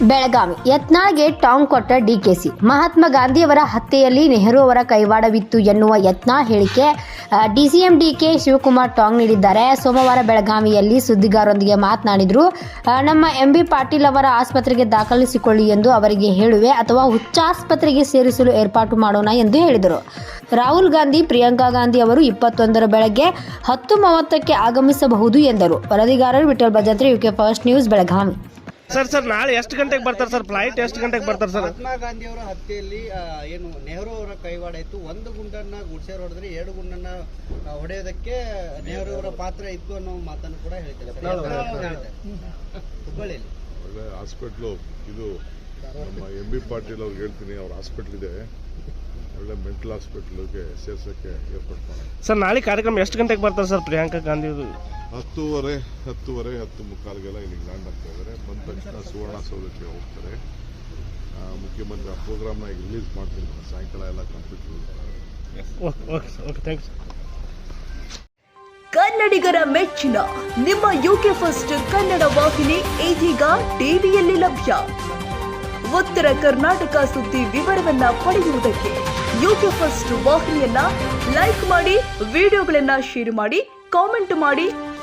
ಬೆಳಗಾವಿ ಯತ್ನಾಳ್ಗೆ ಟಾಂಗ್ ಕೊಟ್ಟ ಡಿಕೆಸಿ ಮಹಾತ್ಮ ಗಾಂಧಿಯವರ ಹತ್ಯೆಯಲ್ಲಿ ನೆಹರು ಅವರ ಕೈವಾಡವಿತ್ತು ಎನ್ನುವ ಯತ್ನಾಳ್ ಹೇಳಿಕೆ ಡಿಸಿಎಂ ಡಿಕೆ ಶಿವಕುಮಾರ್ ಟಾಂಗ್ ನೀಡಿದ್ದಾರೆ. ಸೋಮವಾರ ಬೆಳಗಾವಿಯಲ್ಲಿ ಸುದ್ದಿಗಾರರೊಂದಿಗೆ ಮಾತನಾಡಿದ್ರು ನಮ್ಮ ಎಂ ಬಿ ಪಾಟೀಲ್ ಅವರ ಆಸ್ಪತ್ರೆಗೆ ದಾಖಲಿಸಿಕೊಳ್ಳಿ ಎಂದು ಅವರಿಗೆ ಹೇಳುವೆ ಅಥವಾ ಹುಚ್ಚಾಸ್ಪತ್ರೆಗೆ ಸೇರಿಸಲು ಏರ್ಪಾಟು ಮಾಡೋಣ ಎಂದು ಹೇಳಿದರು. ರಾಹುಲ್ ಗಾಂಧಿ, ಪ್ರಿಯಾಂಕಾ ಗಾಂಧಿ ಅವರು ಇಪ್ಪತ್ತೊಂದರ ಬೆಳಗ್ಗೆ ಹತ್ತು ಮೂವತ್ತಕ್ಕೆ ಆಗಮಿಸಬಹುದು ಎಂದರು. ವರದಿಗಾರರು Vittal Bhajantri, UK first news, Belagavi. Sir sir ನಾಳೆ ಎಷ್ಟು ಗಂಟೆಗೆ ಬರ್ತಾರೆ ಸರ್? ಫ್ಲೈಟ್ ಎಷ್ಟು ಗಂಟೆಗೆ ಬರ್ತಾರೆ ಸರ್? ಮಹಾತ್ಮ ಗಾಂಧಿ ಅವರ ಹತ್ಯೆಯಲ್ಲಿ ಆ, ಏನು ನೆಹರು ಅವರ ಕೈವಾಡ ಇತ್ತು. ಒಂದು ಗುಂಡನ್ನ ಗುಡ್ಸೇರ್ ಹೊಡೆದ್ರೆ ಎರಡು ಗುಂಡನ್ನ ಆ, ಹೊಡೆಯೋದಕ್ಕೆ ನೆಹರು ಅವರ ಪಾತ್ರ ಇತ್ತು ಅನ್ನೋ ಮಾತನ್ನು ಕೂಡ ಹೇಳ್ತಾರೆ ಸರ್. ಹೇಳ್ತಾರೆ. ಹುಬ್ಬಳ್ಳಿಯಲ್ಲಿ. ಒಳ್ಳೆ ಹಾಸ್ಪಿಟ್ಲು. ಇದು ನಮ್ಮ ಎಂ ಬಿ ಪಾಟೀಲ್ ಅವ್ರಿಗೆ ಹೇಳ್ತೀನಿ ಅವ್ರ ಹಾಸ್ಪಿಟ್ಲ್ ಇದೆ ಒಳ್ಳೆ ಮೆಂಟಲ್ ಹಾಸ್ಪಿಟ್ಲಿಗೆ ಸೇರ್ಸೋಕ್ಕೆ ಏರ್ಪಡ್ತಾರೆ. ಮಾಡಿ ಸರ್ ನಾಳೆ ಕಾರ್ಯಕ್ರಮ ಎಷ್ಟು ಗಂಟೆಗೆ ಬರ್ತಾರೆ ಸರ್ ಪ್ರಿಯಾಂಕಾ ಗಾಂಧಿ ಅವರು ಹತ್ತೂವರೆ ಹತ್ತೂವರೆ ಹತ್ತು ಮುಕ್ಕಾಲ್ಗೆಲ್ಲ ಇಲ್ಲಿಗೆ ಲ್ಯಾಂಡ್ ಆಗ್ತಾ ಇದ್ದಾರೆ ಬಂದ ತಕ್ಷಣ ಸುವರ್ಣಸೌಧಕ್ಕೆ ಹೋಗ್ತಾರೆ. ಆ, ಮುಖ್ಯಮಂತ್ರಿ ಆ ಪ್ರೋಗ್ರಾಮ್ನ ಈಗ ರಿಲೀಸ್ ಮಾಡ್ತೀನಿ. ಸಾಯಂಕಾಲ ಎಲ್ಲ complete okay okay sir okay thank you sir ಕನ್ನಡಿಗರ ಮೆಚ್ಚಿನ ನಿಮ್ಮ ಯುಕೆ ಫಸ್ಟ್ ಕನ್ನಡ ವಾಹಿನಿ ಇದೀಗ ಟಿವಿಯಲ್ಲಿ ಲಭ್ಯ. ಉತ್ತರ ಕರ್ನಾಟಕ ಸುದ್ದಿ ವಿವರವನ್ನ ಪಡೆಯುವುದಕ್ಕೆ ಯುಕೆ ಫಸ್ಟ್ ವಾಹಿನಿಯನ್ನ ಲೈಕ್ ಮಾಡಿ ವಿಡಿಯೋಗಳನ್ನ ಶೇರ್ ಮಾಡಿ ಕಾಮೆಂಟ್ ಮಾಡಿ.